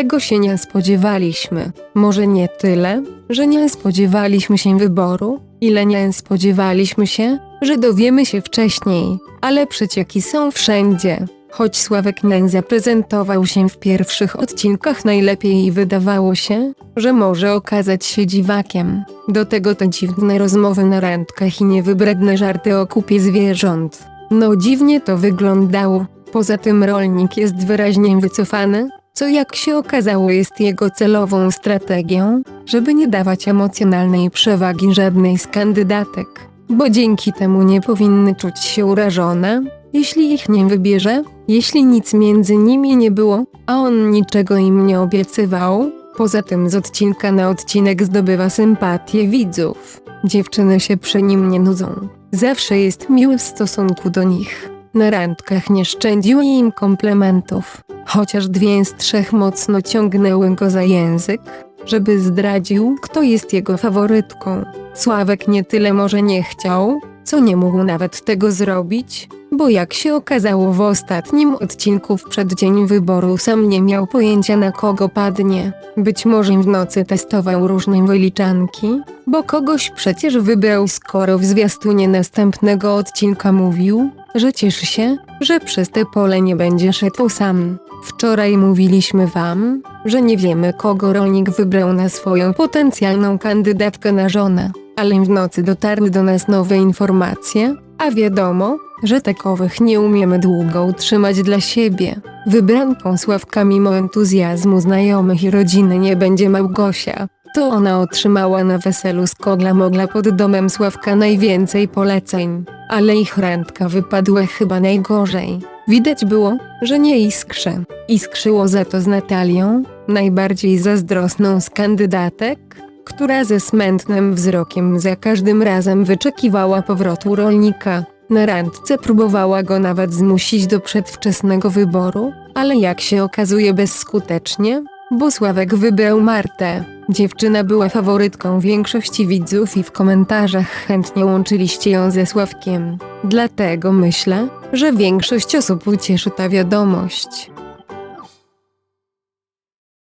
czego się nie spodziewaliśmy. Może nie tyle, że nie spodziewaliśmy się wyboru, ile nie spodziewaliśmy się, że dowiemy się wcześniej, ale przecieki są wszędzie. Choć Sławek Neń zaprezentował się w pierwszych odcinkach najlepiej i wydawało się, że może okazać się dziwakiem. Do tego te dziwne rozmowy na randkach i niewybredne żarty o kupie zwierząt. No dziwnie to wyglądało. Poza tym rolnik jest wyraźnie wycofany, co jak się okazało jest jego celową strategią, żeby nie dawać emocjonalnej przewagi żadnej z kandydatek, bo dzięki temu nie powinny czuć się urażone, jeśli ich nie wybierze, jeśli nic między nimi nie było, a on niczego im nie obiecywał. Poza tym z odcinka na odcinek zdobywa sympatię widzów. Dziewczyny się przy nim nie nudzą. Zawsze jest miły w stosunku do nich. Na randkach nie szczędził im komplementów, chociaż dwie z trzech mocno ciągnęły go za język, żeby zdradził, kto jest jego faworytką. Sławek nie tyle może nie chciał, co nie mógł nawet tego zrobić, bo jak się okazało w ostatnim odcinku w przeddzień wyboru sam nie miał pojęcia na kogo padnie. Być może w nocy testował różne wyliczanki, bo kogoś przecież wybrał skoro w zwiastunie następnego odcinka mówił, że cieszy się, że przez te pole nie będzie szedł sam. Wczoraj mówiliśmy wam, że nie wiemy kogo rolnik wybrał na swoją potencjalną kandydatkę na żonę, ale w nocy dotarły do nas nowe informacje, a wiadomo, że takowych nie umiemy długo utrzymać dla siebie. Wybranką Sławka mimo entuzjazmu znajomych i rodziny nie będzie Małgosia. To ona otrzymała na weselu z Kogla Mogla pod domem Sławka najwięcej poleceń, ale ich randka wypadła chyba najgorzej. Widać było, że nie iskrze. Iskrzyło za to z Natalią, najbardziej zazdrosną z kandydatek, która ze smętnym wzrokiem za każdym razem wyczekiwała powrotu rolnika. Na randce próbowała go nawet zmusić do przedwczesnego wyboru, ale jak się okazuje bezskutecznie, bo Sławek wybrał Martę. Dziewczyna była faworytką większości widzów i w komentarzach chętnie łączyliście ją ze Sławkiem. Dlatego myślę, że większość osób ucieszy ta wiadomość.